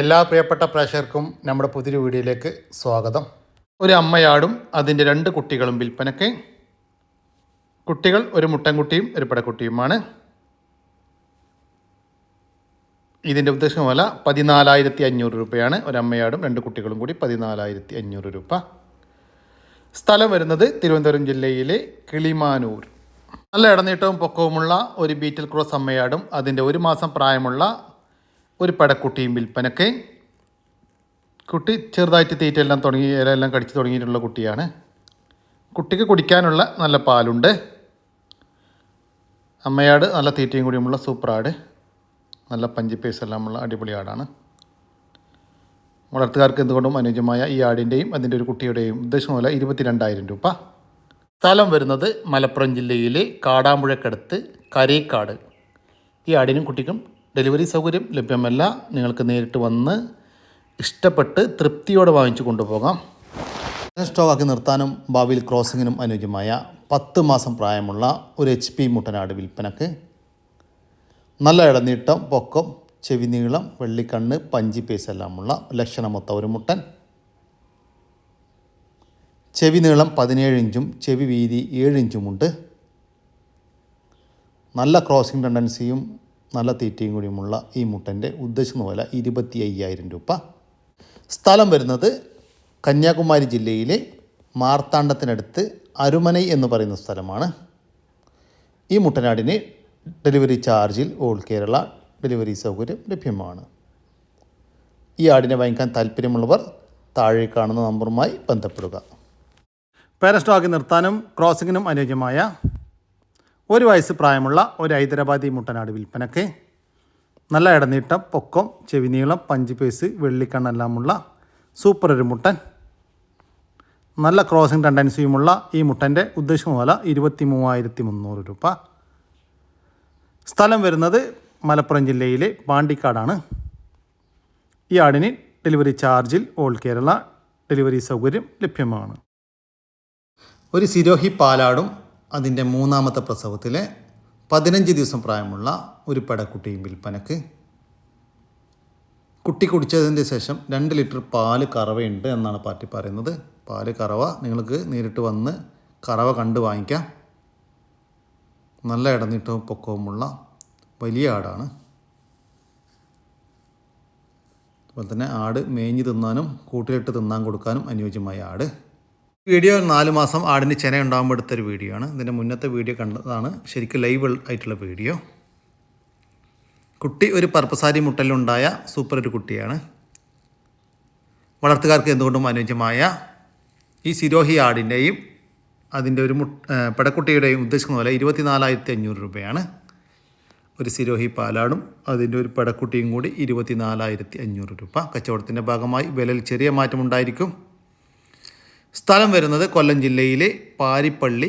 എല്ലാ പ്രിയപ്പെട്ട പ്രേക്ഷകർക്കും നമ്മുടെ പുതിയൊരു വീഡിയോയിലേക്ക് സ്വാഗതം. ഒരു അമ്മയാടും അതിന്റെ രണ്ട് കുട്ടികളും വിൽപ്പനയ്ക്ക്. കുട്ടികൾ ഒരു മുട്ടൻകുട്ടിയും ഒരു പടക്കുട്ടിയുമാണ് ഇതിന്റെ ഉദ്ദേശം വില പതിനാലായിരത്തി അഞ്ഞൂറ് രൂപയാണ് അമ്മയാടും രണ്ട് കുട്ടികളും കൂടി പതിനാലായിരത്തി അഞ്ഞൂറ് രൂപ. സ്ഥലം വരുന്നത് തിരുവനന്തപുരം ജില്ലയിലെ കിളിമാനൂർ. നല്ല ഇടനീട്ടവും പൊക്കവുമുള്ള ഒരു ബീറ്റിൽ ക്രോസ് അമ്മയാടും അതിന്റെ ഒരു മാസം പ്രായമുള്ള ഒരു പടക്കുട്ടിയും വിൽപ്പനക്ക് കുട്ടി ചെറുതായിട്ട് തീറ്റയെല്ലാം തുടങ്ങി ഇലയെല്ലാം കടിച്ച് തുടങ്ങിയിട്ടുള്ള കുട്ടിയാണ്. കുട്ടിക്ക് കുടിക്കാനുള്ള നല്ല പാലുണ്ട്. അമ്മയാട് നല്ല തീറ്റയും കൂടിയുമുള്ള സൂപ്പർ ആട് നല്ല പഞ്ചി പേസ് എല്ലാം ഉള്ള അടിപൊളി ആടാണ്. വളർത്തുകാർക്ക് എന്തുകൊണ്ടും അനുയോജ്യമായ ഈ ആടിന്റെയും അതിന്റെ ഒരു കുട്ടിയുടെയും ഉദ്ദേശം പോലെ ഇരുപത്തിരണ്ടായിരം രൂപ. സ്ഥലം വരുന്നത് മലപ്പുറം ജില്ലയിലെ കാടാമ്പുഴക്കടുത്ത് കരേക്കാട്. ഈ ആടിനും കുട്ടിക്കും ഡെലിവറി സൗകര്യം ലഭ്യമല്ല. നിങ്ങൾക്ക് നേരിട്ട് വന്ന് ഇഷ്ടപ്പെട്ട് തൃപ്തിയോടെ വാങ്ങിച്ചു കൊണ്ടുപോകാം. സ്റ്റോക്ക് ആക്കി നിർത്താനും ഭാവിയിൽ ക്രോസിങ്ങിനും അനുയോജ്യമായ പത്ത് മാസം പ്രായമുള്ള ഒരു എച്ച് പി മുട്ടനാട് വിൽപ്പനക്ക് നല്ല ഇടനീട്ടം പൊക്കം ചെവി നീളം വെള്ളിക്കണ്ണ് പഞ്ചി പേസ് എല്ലാമുള്ള ലക്ഷണമൊത്ത ഒരു മുട്ടൻ. ചെവി നീളം പതിനേഴ് ഇഞ്ചും ചെവി വീതി ഏഴ് ഇഞ്ചുമുണ്ട്. നല്ല ക്രോസിംഗ് ടെൻഡൻസിയും നല്ല തീറ്റയും കൂടിയുമുള്ള ഈ മുട്ടന്റെ ഉദ്ദേശിക്കുന്ന വില ഇരുപത്തി അയ്യായിരം രൂപ. സ്ഥലം വരുന്നത് കന്യാകുമാരി ജില്ലയിലെ മാർത്താണ്ഡത്തിനടുത്ത് അരുമനൈ എന്ന് പറയുന്ന സ്ഥലമാണ്. ഈ മുട്ടനാടിന് ഡെലിവറി ചാർജിൽ ഓൾ കേരള ഡെലിവറി സൗകര്യം ലഭ്യമാണ്. ഈ ആടിനെ വാങ്ങിക്കാൻ താല്പര്യമുള്ളവർ താഴെ കാണുന്ന നമ്പറുമായി ബന്ധപ്പെടുക. പേരസ്റ്റോക്കി നിർത്താനും ക്രോസിങ്ങിനും അനുയോജ്യമായ ഒരു വയസ്സ് പ്രായമുള്ള ഒരു ഹൈദരാബാദി മുട്ടനാട് വിൽപ്പനക്ക്. നല്ല ഇടനീട്ടം പൊക്കം ചെവിനീളം പഞ്ച് പേസ് വെള്ളിക്കണ്ണെല്ലാമുള്ള സൂപ്പർ ഒരു മുട്ടൻ. നല്ല ക്രോസിംഗ് ടെൻഡൻസിയുമുള്ള ഈ മുട്ടന്റെ ഉദ്ദേശം വില ഇരുപത്തി മൂവായിരത്തി മുന്നൂറ് രൂപ. സ്ഥലം വരുന്നത് മലപ്പുറം ജില്ലയിലെ പാണ്ടിക്കാടാണ്. ഈ ആടിന് ഡെലിവറി ചാർജിൽ ഓൾ കേരള ഡെലിവറി സൗകര്യം ലഭ്യമാണ്. ഒരു സിരോഹി പാലാടും അതിന്റെ മൂന്നാമത്തെ പ്രസവത്തിലെ പതിനഞ്ച് ദിവസം പ്രായമുള്ള ഒരു പെടക്കുട്ടിയും വിൽപ്പനക്ക്. കുട്ടി കുടിച്ചതിന് ശേഷം രണ്ട് ലിറ്റർ പാൽ കറവയുണ്ട് എന്നാണ് പാർട്ടി പറയുന്നത്. പാൽ കറവ നിങ്ങൾക്ക് നേരിട്ട് വന്ന് കറവ കണ്ട് വാങ്ങിക്കാം. നല്ല ഇടനീട്ടവും പൊക്കവുമുള്ള വലിയ ആടാണ്. അതുപോലെ തന്നെ ആട് മേഞ്ഞ് തിന്നാനും കൂട്ടിലിട്ട് തിന്നാൻ കൊടുക്കാനും അനുയോജ്യമായ ആട്. വീഡിയോ നാല് മാസം ആടിന് ചെന ഉണ്ടാകുമ്പോൾ എടുത്തൊരു വീഡിയോ ആണ്. ഇതിന്റെ മുന്നത്തെ വീഡിയോ കണ്ടതാണ്. ശരിക്കും ലൈവ് ആയിട്ടുള്ള വീഡിയോ. കുട്ടി ഒരു പർപ്പസാരി മുട്ടലുണ്ടായ സൂപ്പർ ഒരു കുട്ടിയാണ്. വളർത്തുകാർക്ക് എന്തുകൊണ്ടും അനുയോജ്യമായ ഈ സിരോഹി ആടിന്റെയും അതിന്റെ ഒരു മു പെടക്കുട്ടിയുടെയും ഉദ്ദേശിക്കുന്ന പോലെ ഇരുപത്തിനാലായിരത്തി അഞ്ഞൂറ് രൂപയാണ്. ഒരു സിരോഹി പാലാടും അതിന്റെ ഒരു പെടക്കുട്ടിയും കൂടി ഇരുപത്തിനാലായിരത്തി അഞ്ഞൂറ് രൂപ. കച്ചവടത്തിന്റെ ഭാഗമായി വിലയിൽ ചെറിയ മാറ്റമുണ്ടായിരിക്കും. സ്ഥലം വരുന്നത് കൊല്ലം ജില്ലയിലെ പാരിപ്പള്ളി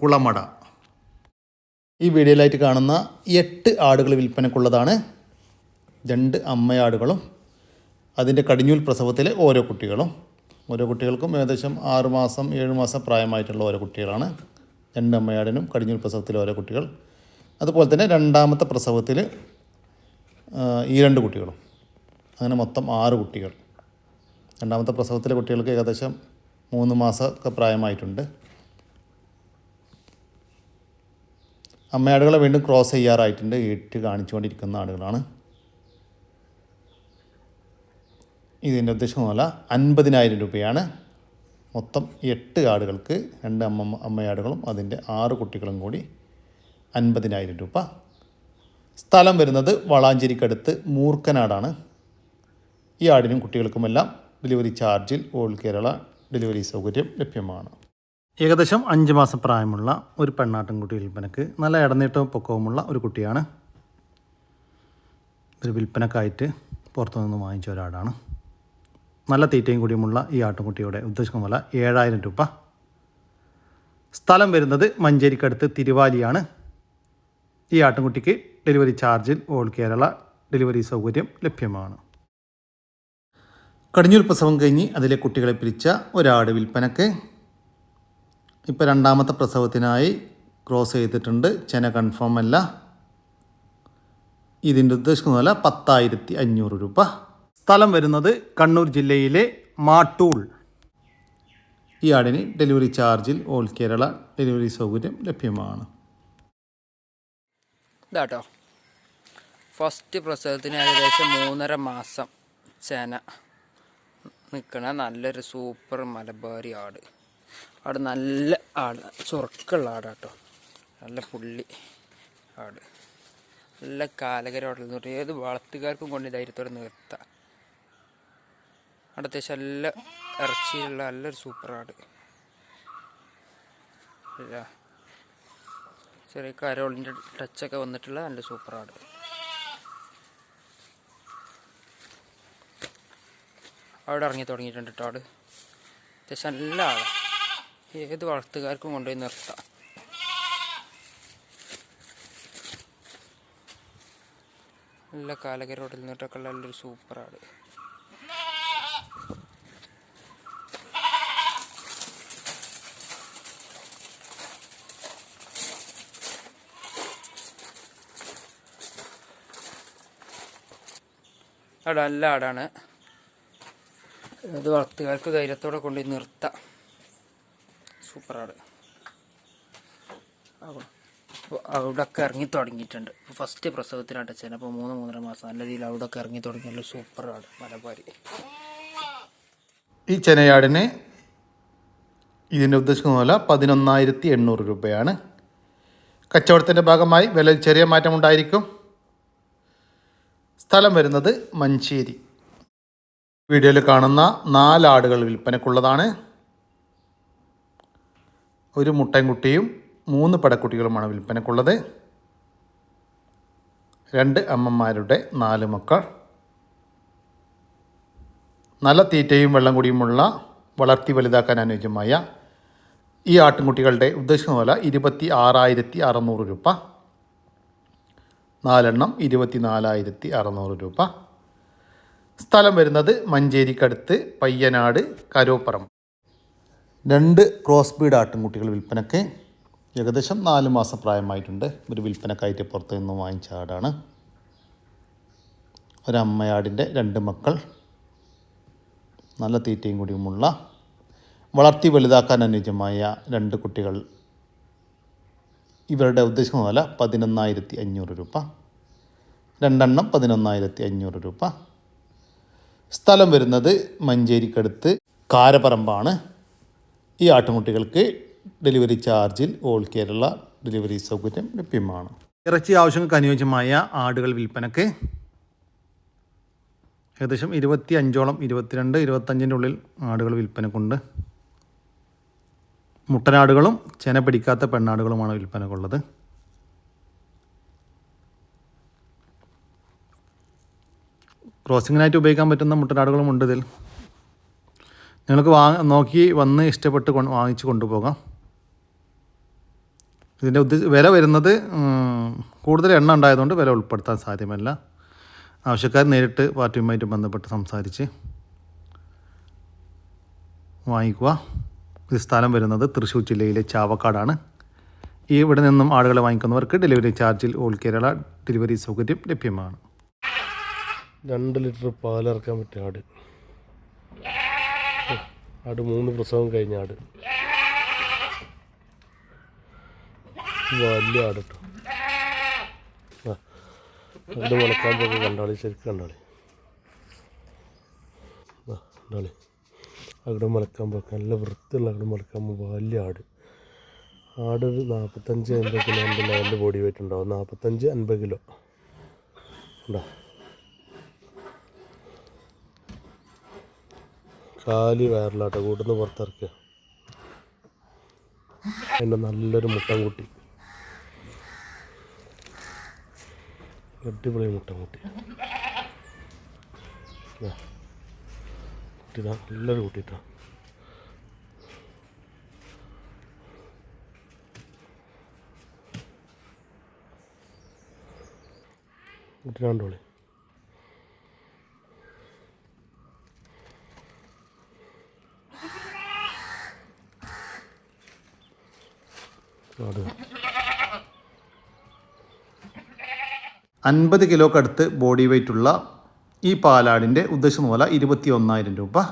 കുളമട. ഈ വീഡിയോയിലായിട്ട് കാണുന്ന എട്ട് ആടുകൾ വിൽപ്പനക്കുള്ളതാണ് രണ്ട് അമ്മയാടുകളും അതിന്റെ കടിഞ്ഞൂൽ പ്രസവത്തിലെ ഓരോ കുട്ടികളും. ഓരോ കുട്ടികൾക്കും ഏകദേശം ആറ് മാസം ഏഴ് മാസം പ്രായമായിട്ടുള്ള ഓരോ കുട്ടികളാണ്. രണ്ട് അമ്മയാടിനും കടിഞ്ഞൂൽ പ്രസവത്തിലെ ഓരോ കുട്ടികൾ. അതുപോലെ തന്നെ രണ്ടാമത്തെ പ്രസവത്തിൽ ഈ രണ്ട് കുട്ടികളും. അങ്ങനെ മൊത്തം ആറ് കുട്ടികൾ. രണ്ടാമത്തെ പ്രസവത്തിലെ കുട്ടികൾക്ക് ഏകദേശം മൂന്ന് മാസമൊക്കെ പ്രായമായിട്ടുണ്ട്. അമ്മയാടുകളെ വീണ്ടും ക്രോസ് ചെയ്യാറായിട്ടുണ്ട്. ഏറ്റ് കാണിച്ചുകൊണ്ടിരിക്കുന്ന ആടുകളാണ്. ഇതിന്റെ ഉദ്ദേശം പോലെ അൻപതിനായിരം രൂപയാണ്. മൊത്തം എട്ട് ആടുകൾക്ക് രണ്ട് അമ്മ അമ്മയാടുകളും അതിന്റെ ആറ് കുട്ടികളും കൂടി അൻപതിനായിരം രൂപ. സ്ഥലം വരുന്നത് വളാഞ്ചേരിക്കടുത്ത് മൂർക്കനാടാണ്. ഈ ആടിനും കുട്ടികൾക്കുമെല്ലാം ഡെലിവറി ചാർജിൽ ഓൾ കേരള ഡെലിവറി സൗകര്യം ലഭ്യമാണ്. ഏകദേശം അഞ്ച് മാസം പ്രായമുള്ള ഒരു പെണ്ണാട്ടിൻകുട്ടി വിൽപ്പനക്ക് നല്ല ഇടനീട്ടവും പൊക്കവുമുള്ള ഒരു കുട്ടിയാണ്. ഒരു വിൽപ്പനക്കായിട്ട് പുറത്തുനിന്ന് വാങ്ങിച്ച ഒരാടാണ് നല്ല തീറ്റയും കൂടിയുമുള്ള ഈ ആട്ടുംകുട്ടിയുടെ ഉദ്ദേശിക്കുന്ന വില ഏഴായിരം രൂപ. സ്ഥലം വരുന്നത് മഞ്ചേരിക്കടുത്ത് തിരുവാലിയാണ്. ഈ ആട്ടുംകുട്ടിക്ക് ഡെലിവറി ചാർജിൽ ഓൾ കേരള ഡെലിവറി സൗകര്യം ലഭ്യമാണ്. കടിഞ്ഞൂൽ പ്രസവം കഴിഞ്ഞ് അതിലെ കുട്ടികളെ പിരിച്ച ഒരാട് വിൽപ്പനക്ക് ഇപ്പോൾ രണ്ടാമത്തെ പ്രസവത്തിനായി ക്രോസ് ചെയ്തിട്ടുണ്ട്. ചെന കൺഫേം അല്ല. ഇതിന്റെ ഉദ്ദേശിക്കുന്ന വില പത്തായിരത്തി അഞ്ഞൂറ് രൂപ. സ്ഥലം വരുന്നത് കണ്ണൂർ ജില്ലയിലെ മാട്ടൂൾ. ഈ ആടിന് ഡെലിവറി ചാർജിൽ ഓൾ കേരള ഡെലിവറി സൗകര്യം ലഭ്യമാണ്. ഇതാട്ടോ. ഫസ്റ്റ് പ്രസവത്തിന് ഏകദേശം മൂന്നര മാസം ചേന. നിൽക്കണ നല്ലൊരു സൂപ്പർ മലബാരി ആട്. ആട് നല്ല ആട്. ചുറുക്കുള്ള ആടാട്ടോ. നല്ല പുള്ളി ആട്. നല്ല കാലകരോടെ നിർത്തി ഏത് വളർത്തുകാർക്കും കൊണ്ട് ധൈര്യത്തോടെ നിർത്താം. അവിടെ അത്യാവശ്യം നല്ല ഇറച്ചിയുള്ള നല്ലൊരു സൂപ്പർ ആട്. ചെറിയ കരോളിന്റെ ടച്ചൊക്കെ വന്നിട്ടുള്ള നല്ല സൂപ്പർ ആട്. അവിടെ ഇറങ്ങി തുടങ്ങിയിട്ടുണ്ട് കേട്ടോ ആട്. അത്യാവശ്യം നല്ല ആട്. ഏത് വളർത്തുകാർക്കും കൊണ്ടുപോയി നിർത്താം. നല്ല കാലകരോടിൽ നിന്നിട്ടൊക്കെ ഉള്ള നല്ലൊരു സൂപ്പർ ആട്. അവിടെ നല്ല ആടാണ്. ഇത് വളർത്തുകാർക്ക് ധൈര്യത്തോടെ കൊണ്ട് നിർത്താം. സൂപ്പറാണ്. അവിടൊക്കെ ഇറങ്ങി തുടങ്ങിയിട്ടുണ്ട്. ഫസ്റ്റ് പ്രസവത്തിനായിട്ട് ചേന അപ്പോൾ മൂന്ന് മൂന്നര മാസം നല്ല രീതിയിൽ അവിടെ ഒക്കെ ഇറങ്ങി തുടങ്ങിയല്ലോ സൂപ്പറാണ് മലബാരി. ഈ ചെനയാടിന് ഇതിന്റെ ഉദ്ദേശിക്കുന്ന പോലെ പതിനൊന്നായിരത്തി എണ്ണൂറ് രൂപയാണ്. കച്ചവടത്തിന്റെ ഭാഗമായി വില ചെറിയ മാറ്റമുണ്ടായിരിക്കും. സ്ഥലം വരുന്നത് മഞ്ചേരി. വീഡിയോയിൽ കാണുന്ന നാലാടുകൾ വിൽപ്പനക്കുള്ളതാണ് ഒരു മുട്ടൻകുട്ടിയും മൂന്ന് പടക്കുട്ടികളുമാണ് വിൽപ്പനക്കുള്ളത് രണ്ട് അമ്മമാരുടെ നാല് മക്കൾ. നല്ല തീറ്റയും വെള്ളം കുടിയുമുള്ള വളർത്തി വലുതാക്കാൻ അനുയോജ്യമായ ഈ ആട്ടിൻകുട്ടികളുടെ ഉദ്ദേശിക്കുന്ന വില ഇരുപത്തി ആറായിരത്തി അറുന്നൂറ് രൂപ. നാലെണ്ണം ഇരുപത്തി നാലായിരത്തി അറുന്നൂറ് രൂപ. സ്ഥലം വരുന്നത് മഞ്ചേരിക്കടുത്ത് പയ്യനാട് കരോപ്പറം. രണ്ട് ക്രോസ് ബീഡ് ആട്ടിൻകുട്ടികൾ വിൽപ്പനയ്ക്ക് ഏകദേശം നാല് മാസം പ്രായമായിട്ടുണ്ട്. ഒരു വിൽപ്പനക്കായിട്ട് പുറത്തു നിന്ന് വാങ്ങിച്ച ആടാണ്. ഒരമ്മയാടിന്റെ രണ്ട് മക്കൾ. നല്ല തീറ്റയും കൂടിയുമുള്ള വളർത്തി വലുതാക്കാൻ അനുയോജ്യമായ രണ്ട് കുട്ടികൾ. ഇവരുടെ ഉദ്ദേശിക്കുന്ന വില പതിനൊന്നായിരത്തി അഞ്ഞൂറ് രൂപ. രണ്ടെണ്ണം പതിനൊന്നായിരത്തി അഞ്ഞൂറ് രൂപ. സ്ഥലം വരുന്നത് മഞ്ചേരിക്കടുത്ത് കാരപ്പറമ്പാണ് ഈ ആട്ടുകുട്ടികൾക്ക് ഡെലിവറി ചാർജിൽ ഓൾ കേരള ഡെലിവറി സൗകര്യം ലഭ്യമാണ്. ഇറച്ചി ആവശ്യങ്ങൾക്ക് അനുയോജ്യമായ ആടുകൾ വിൽപ്പനക്ക് ഏകദേശം ഇരുപത്തി അഞ്ചോളം ഇരുപത്തിരണ്ട് ഇരുപത്തഞ്ചിന്റെ ഉള്ളിൽ ആടുകൾ വിൽപ്പനക്കുണ്ട്. മുട്ടനാടുകളും ചെന പിടിക്കാത്ത പെണ്ണാടുകളുമാണ് വിൽപ്പനക്കുള്ളത്. ക്രോസിങ്ങിനായിട്ട് ഉപയോഗിക്കാൻ പറ്റുന്ന മുട്ടനാടുകളും ഉണ്ട് ഇതിൽ. നിങ്ങൾക്ക് വാ നോക്കി വന്ന് ഇഷ്ടപ്പെട്ട് വാങ്ങിച്ച് കൊണ്ടുപോകാം. ഇതിന്റെ ഉദ്ദേശ വില വരുന്നത് കൂടുതൽ എണ്ണ ഉണ്ടായതുകൊണ്ട് വില ഉൾപ്പെടുത്താൻ സാധ്യമല്ല. ആവശ്യക്കാർ നേരിട്ട് പാർട്ടിയുമായിട്ട് ബന്ധപ്പെട്ട് സംസാരിച്ച് വാങ്ങിക്കുക. ഇത് സ്ഥലം വരുന്നത് തൃശ്ശൂർ ജില്ലയിലെ ചാവക്കാടാണ്. ഈ ഇവിടെ നിന്നും ആളുകളെ വാങ്ങിക്കുന്നവർക്ക് ഡെലിവറി ചാർജിൽ ഓൾ കേരള ഡെലിവറി സൗകര്യം ലഭ്യമാണ്. രണ്ട് ലിറ്റർ പാലിറക്കാൻ പറ്റിയ ആട്. ആട് മൂന്ന് പ്രസവം കഴിഞ്ഞ ആട്. വലിയ ആട് കേട്ടോ. രണ്ട് മുളക്കാൻ പോകുന്ന കണ്ടാളി ശരിക്കും കണ്ടാളി. കണ്ടാളി. അവിടെ മുളക്കാൻ പോക്ക് നല്ല വൃത്തിയുള്ള അവിടെ മുളക്കാൻ വലിയ ആട്. ആട് ഒരു നാൽപ്പത്തഞ്ച് അൻപത് കിലോ എന്റെ ലാൻഡ് ബോഡി വെയിറ്റ് ഉണ്ടാവും. നാൽപ്പത്തഞ്ച് അൻപത് കിലോ. ഉണ്ടോ കാലി വയറിലാട്ടോ കൂട്ടുന്ന പുറത്തിറക്കുക. എന്റെ നല്ലൊരു മുട്ടൻകുട്ടി അടിപൊളി മുട്ടം കൂട്ടി. കുട്ടി ദാ നല്ലൊരു കൂട്ടിട്ടാ കുട്ടി അൻപത് കിലോക്കടുത്ത് ബോഡി വെയ്റ്റുള്ള ഈ പാലാടിന്റെ ഉദ്ദേശം മൂല ഇരുപത്തി ഒന്നായിരം രൂപ.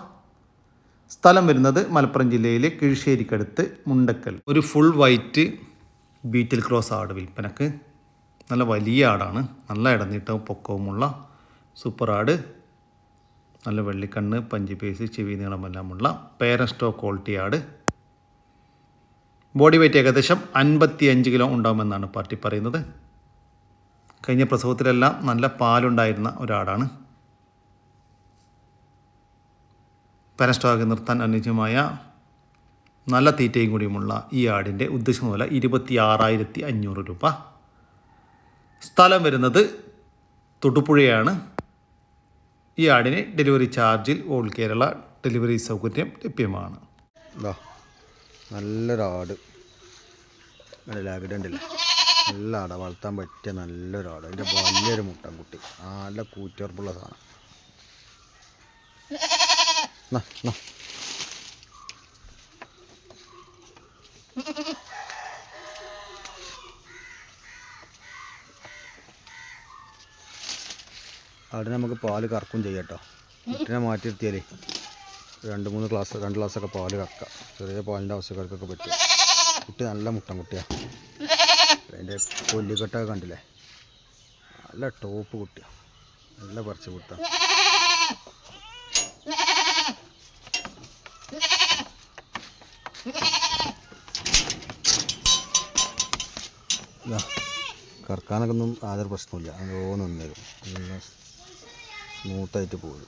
സ്ഥലം വരുന്നത് മലപ്പുറം ജില്ലയിലെ കിഴിശ്ശേരിക്കടുത്ത് മുണ്ടക്കൽ. ഒരു ഫുൾ വൈറ്റ് ബീറ്റിൽ ക്രോസ് ആട് വിൽപ്പനക്ക്. നല്ല വലിയ ആടാണ്. നല്ല ഇടനീട്ടവും പൊക്കവുമുള്ള സൂപ്പർ ആട്. നല്ല വെള്ളിക്കണ്ണ് പഞ്ചിപേസ് ചെവി നീളമെല്ലാമുള്ള പേരൻ സ്റ്റോ ക്വാളിറ്റി ആട്. ബോഡി വെയ്റ്റ് ഏകദേശം അൻപത്തി അഞ്ച് കിലോ ഉണ്ടാകുമെന്നാണ് പാർട്ടി പറയുന്നത്. കഴിഞ്ഞ പ്രസവത്തിലെല്ലാം നല്ല പാലുണ്ടായിരുന്ന ഒരാടാണ് പരസ്റ്റോക്ക് നിർത്താൻ അനുയോജ്യമായ നല്ല തീറ്റയും കൂടിയുമുള്ള ഈ ആടിന്റെ ഉദ്ദേശം മൂല ഇരുപത്തി ആറായിരത്തി അഞ്ഞൂറ് രൂപ. സ്ഥലം വരുന്നത് തൊടുപുഴയാണ്. ഈ ആടിന് ഡെലിവറി ചാർജിൽ ഓൾ കേരള ഡെലിവറി സൗകര്യം ലഭ്യമാണ്. ഇതാ നല്ലൊരു ആട്. നല്ല ആട. വളർത്താൻ പറ്റിയ നല്ലൊരു ആട്. അതിന്റെ വലിയൊരു മുട്ടൻകുട്ടി. നല്ല കൂറ്റുറപ്പുള്ള സാധനം. അവിടെ നമുക്ക് പാൽ കറക്കും ചെയ്യാം കേട്ടോ. കുട്ടിനെ മാറ്റി നിർത്തിയാലേ. രണ്ട് മൂന്ന് ഗ്ലാസ് രണ്ട് ഗ്ലാസ്സൊക്കെ പാൽ കറക്കാം ചെറിയ പാലിന്റെ ആവശ്യക്കാർക്കൊക്കെ പറ്റും. കുട്ടി നല്ല മുട്ടൻ കുട്ടിയാണ് അതിന്റെ കൊല്ലിക്കെട്ടൊക്കെ കണ്ടില്ലേ? നല്ല ടോപ്പ് കുട്ടിയാണ് നല്ല പറിച്ച് കുട്ട കറക്കാനൊക്കെ ഒന്നും യാതൊരു പ്രശ്നമില്ല അങ്ങനെ ഓ നിന്നേരും. സ്മൂത്തായിട്ട് പോകും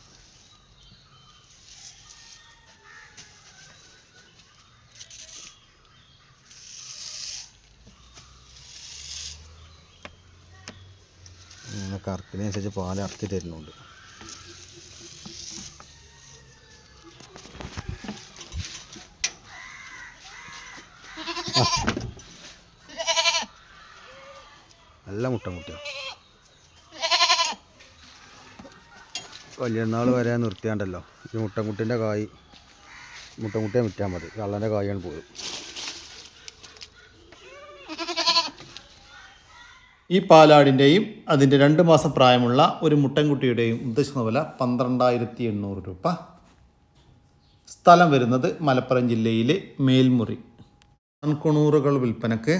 കറക്കിനനുസരിച്ച് പാൽ ഇറക്കി തരുന്നുണ്ട്. നല്ല മുട്ട മുട്ട. വലിയനാൾ വരെ നിർത്തിയാണ്ടല്ലോ. ഈ മുട്ടൻകുട്ടിന്റെ കായ് മുട്ടൻകുട്ടിയെ വിറ്റാൽ മതി. കള്ളന്റെ കായാണ് പോയത്. ഈ പാലാടിന്റെയും അതിന്റെ രണ്ട് മാസം പ്രായമുള്ള ഒരു മുട്ടൻകുട്ടിയുടെയും ഉദ്ദേശിക്കുന്ന വില പന്ത്രണ്ടായിരത്തി എണ്ണൂറ് രൂപ. സ്ഥലം വരുന്നത് മലപ്പുറം ജില്ലയിലെ മേൽമുറി. മൺകുണൂറുകൾ വിൽപ്പനക്ക്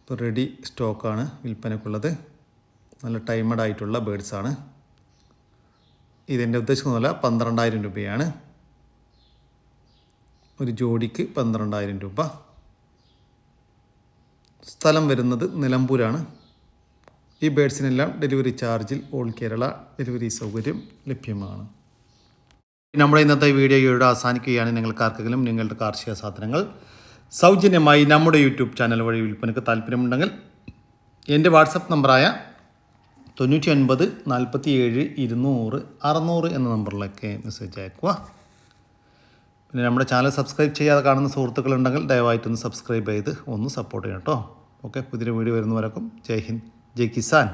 ഇപ്പോൾ റെഡി സ്റ്റോക്കാണ് വിൽപ്പനക്കുള്ളത്. നല്ല ടൈമഡ് ആയിട്ടുള്ള ബേഡ്സാണ് ഇതിന്റെ ഉദ്ദേശിക്കുന്ന വില പന്ത്രണ്ടായിരം രൂപയാണ്. ഒരു ജോഡിക്ക് പന്ത്രണ്ടായിരം രൂപ. സ്ഥലം വരുന്നത് നിലമ്പൂരാണ്. ഈ ബേഡ്സിനെല്ലാം ഡെലിവറി ചാർജിൽ ഓൾ കേരള ഡെലിവറി സൗകര്യം ലഭ്യമാണ്. നമ്മുടെ ഇന്നത്തെ വീഡിയോ ഇവിടെ അവസാനിക്കുകയാണ്. നിങ്ങൾക്ക് ആർക്കെങ്കിലും നിങ്ങളുടെ കാർഷിക സാധനങ്ങൾ സൗജന്യമായി നമ്മുടെ യൂട്യൂബ് ചാനൽ വഴി വിൽപ്പനയ്ക്ക് താല്പര്യമുണ്ടെങ്കിൽ എന്റെ വാട്സപ്പ് നമ്പറായ തൊണ്ണൂറ്റി ഒൻപത് നാൽപ്പത്തി ഏഴ് ഇരുന്നൂറ് അറുന്നൂറ് എന്ന നമ്പറിലൊക്കെ മെസ്സേജ് അയക്കുക. പിന്നെ നമ്മുടെ ചാനൽ സബ്സ്ക്രൈബ് ചെയ്യാതെ കാണുന്ന സുഹൃത്തുക്കളുണ്ടെങ്കിൽ ദയവായിട്ടൊന്ന് സബ്സ്ക്രൈബ് ചെയ്ത് ഒന്ന് സപ്പോർട്ട് ചെയ്യണം കേട്ടോ. ഓക്കെ പുതിയ വീഡിയോ വരുന്നവരൊക്കെ ജയ് ഹിന്ദ് ജയ് കിസാൻ.